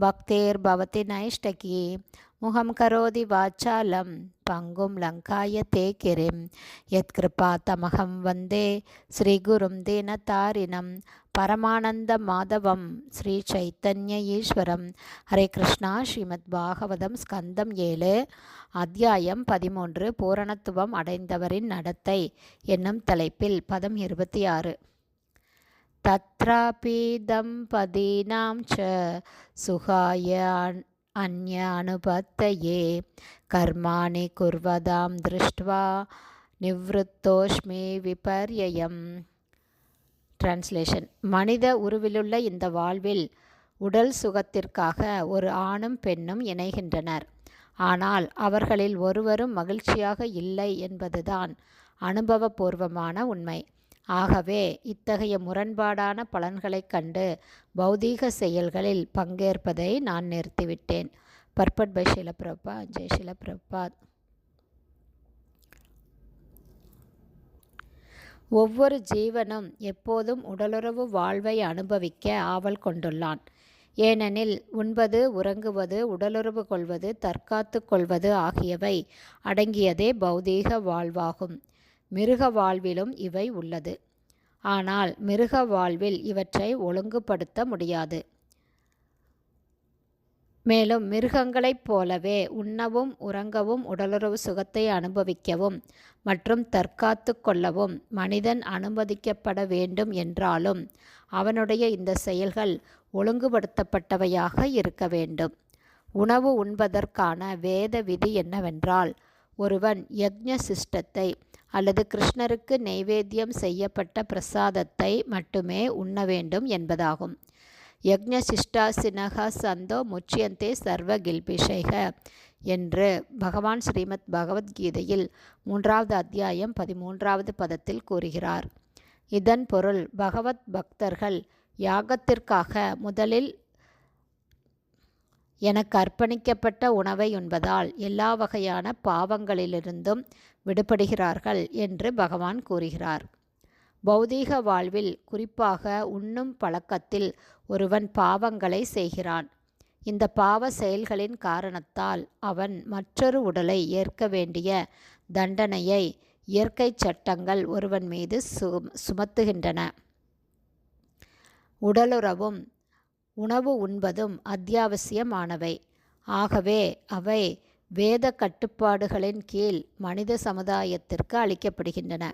பக்திர்பவதி நைஷ்டகி முகம் கரோதி வாச்சாலம் பங்கும் லங்காய தே கிரிம் யத்கிருபா தமகம் வந்தே ஸ்ரீகுரும் தீனதாரிணம் பரமானந்த மாதவம் ஸ்ரீ சைத்தன்ய ஈஸ்வரம் ஹரே கிருஷ்ணா ஸ்ரீமத் பாகவதம் ஸ்கந்தம் ஏழு அத்தியாயம் பதிமூன்று பூரணத்துவம் அடைந்தவரின் நடத்தை என்னும் தலைப்பில் பதம் இருபத்தி ஆறு. தத்ராபி தம்பதீனாம் ச சுகாய அந்ய அனுபத்தயே கர்மாணி குர்வதாம் திருஷ்டுவா நிவத்தோஷ்மி விபர்யம் டிரான்ஸ்லேஷன் மனித உருவிலுள்ள இந்த வாழ்வில் உடல் சுகத்திற்காக ஒரு ஆணும் பெண்ணும் இணைகின்றனர். ஆனால் அவர்களில் ஒருவரும் மகிழ்ச்சியாக இல்லை என்பதுதான் அனுபவபூர்வமான உண்மை. ஆகவே இத்தகைய முரண்பாடான பலன்களைக் கண்டு பௌதீக செயல்களில் பங்கேற்பதை நான் நிறுத்திவிட்டேன். பர்பட் பை ஷிலபிரபா ஜெய் ஷிலபிரபாத் ஒவ்வொரு ஜீவனும் எப்போதும் உடலுறவு வாழ்வை அனுபவிக்க ஆவல் கொண்டுள்ளான். ஏனெனில் உண்பது உறங்குவது உடலுறவு கொள்வது தற்காத்து கொள்வது ஆகியவை அடங்கியதே பௌதீக வாழ்வாகும். மிருக வாழ்விலும் இவை உள்ளது. ஆனால் மிருக வாழ்வில் இவற்றை ஒழுங்குபடுத்த முடியாது. மேலும் மிருகங்களைப் போலவே உண்ணவும் உறங்கவும் உடலுறவு சுகத்தை அனுபவிக்கவும் மற்றும் தற்காத்து கொள்ளவும் மனிதன் அனுமதிக்கப்பட வேண்டும் என்றாலும் அவனுடைய இந்த செயல்கள் ஒழுங்குபடுத்தப்பட்டவையாக இருக்க வேண்டும். உணவு உண்பதற்கான வேத விதி என்னவென்றால் ஒருவன் யக்ஞ சிஷ்டத்தை அல்லது கிருஷ்ணருக்கு நெய்வேத்தியம் செய்யப்பட்ட பிரசாதத்தை மட்டுமே உண்ண வேண்டும் என்பதாகும். யக்ஞ சிஷ்டாசினக சந்தோ முச்சியந்தே சர்வ கில்பிஷைக என்று பகவான் ஸ்ரீமத் பகவத்கீதையில் மூன்றாவது அத்தியாயம் பதிமூன்றாவது பதத்தில் கூறுகிறார். இதன் பொருள் பகவத் பக்தர்கள் யாகத்திற்காக முதலில் எனக்கு அர்ப்பணிக்கப்பட்ட உணவை உண்பதால் எல்லா வகையான பாவங்களிலிருந்தும் விடுபடுகிறார்கள் என்று பகவான் கூறுகிறார். பௌதீக வாழ்வில் குறிப்பாக உண்ணும் பழக்கத்தில் ஒருவன் பாவங்களை செய்கிறான். இந்த பாவ செயல்களின் காரணத்தால் அவன் மற்றொரு உடலை ஏற்க வேண்டிய தண்டனையை இயற்கை சட்டங்கள் ஒருவன் மீது சு சுமத்துகின்றன. உடலுறவும் உணவு உண்பதும் அத்தியாவசியமானவை. ஆகவே அவை வேத கட்டுப்பாடுகளின் கீழ் மனித சமுதாயத்திற்கு அளிக்கப்படுகின்றன.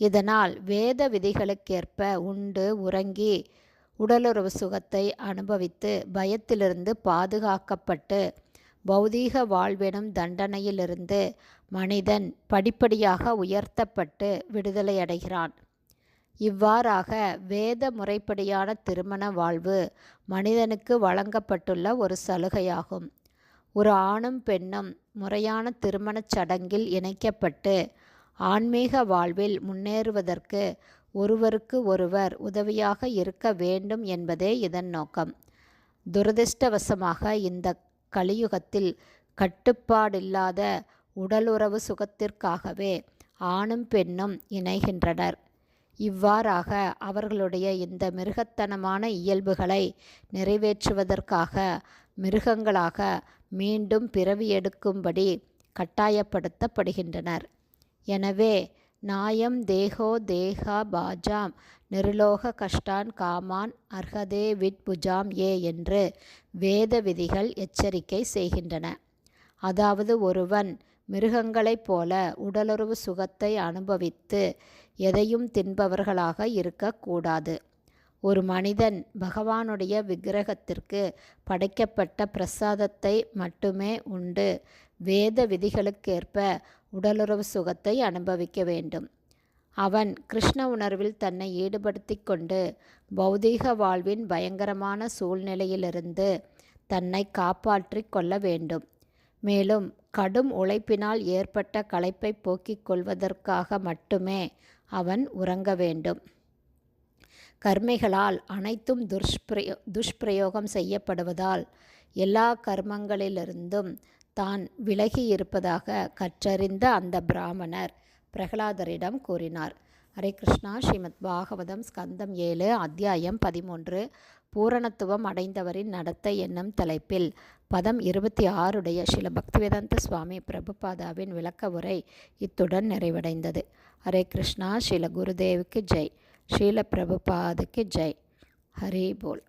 இதனால் வேத விதிகளுக்கேற்ப உண்டு உறங்கி உடலுறவு சுகத்தை அனுபவித்து பயத்திலிருந்து பாதுகாக்கப்பட்டு பௌதீக வாழ்வெனும் தண்டனையிலிருந்து மனிதன் படிப்படியாக உயர்த்தப்பட்டு விடுதலையடைகிறான் இவ்வாறாக வேத முறைப்படியான திருமண வாழ்வு மனிதனுக்கு வழங்கப்பட்டுள்ள ஒரு சலுகையாகும். ஒரு ஆணும் பெண்ணும் முறையான திருமணச் சடங்கில் இணைக்கப்பட்டு ஆன்மீக வாழ்வில் முன்னேறுவதற்கு ஒருவருக்கு ஒருவர் உதவியாக இருக்க வேண்டும் என்பதே இதன் நோக்கம். துரதிர்ஷ்டவசமாக இந்த கலியுகத்தில் கட்டுப்பாடில்லாத உடலுறவு சுகத்திற்காகவே ஆணும் பெண்ணும் இணைகின்றனர். இவ்வாறாக அவர்களுடைய இந்த மிருகத்தனமான இயல்புகளை நிறைவேற்றுவதற்காக மிருகங்களாக மீண்டும் பிறவி எடுக்கும்படி கட்டாயப்படுத்தப்படுகின்றனர். எனவே நாயம் தேகோ தேகா பாஜாம் நிருலோக கஷ்டான் காமான் அர்ஹதே விட்புஜாம் ஏ என்று வேத விதிகள் எச்சரிக்கை செய்கின்றன. அதாவது ஒருவன் மிருகங்களைப் போல உடலுறவு சுகத்தை அனுபவித்து எதையும் தின்பவர்களாக இருக்கக்கூடாது. ஒரு மனிதன் பகவானுடைய விக்கிரகத்திற்கு படைக்கப்பட்ட பிரசாதத்தை மட்டுமே உண்டு. வேத விதிகளுக்கேற்ப உடலுறவு சுகத்தை அனுபவிக்க வேண்டும். அவன் கிருஷ்ண உணர்வில் தன்னை ஈடுபடுத்தி கொண்டு பௌதீக வாழ்வின் பயங்கரமான சூழ்நிலையிலிருந்து தன்னை காப்பாற்றி கொள்ள வேண்டும். மேலும் கடும் உழைப்பினால் ஏற்பட்ட களைப்பை போக்கிக் கொள்வதற்காக மட்டுமே அவன் உறங்க வேண்டும். கர்மிகளால் அனைத்தும் துஷ்பிரயோ துஷ்பிரயோகம் செய்யப்படுவதால் எல்லா கர்மங்களிலிருந்தும் தான் விலகி இருப்பதாக கற்றறிந்த அந்த பிராமணர் பிரகலாதரிடம் கூறினார். ஹரே கிருஷ்ணா. ஸ்ரீமத் பாகவதம் ஸ்கந்தம் ஏழு அத்தியாயம் பதிமூன்று. பூரணத்துவம் அடைந்தவரின் நடத்தை என்னும் தலைப்பில் பதம் இருபத்தி ஆறுடைய ஸ்ரீல பக்திவேதாந்த சுவாமி பிரபுபாதாவின் விளக்க உரை இத்துடன் நிறைவடைந்தது. ஹரே கிருஷ்ணா. ஸ்ரீல குருதேவுக்கு ஜெய். ஸ்ரீல பிரபுபாதுக்கு ஜெய். ஹரி போல்.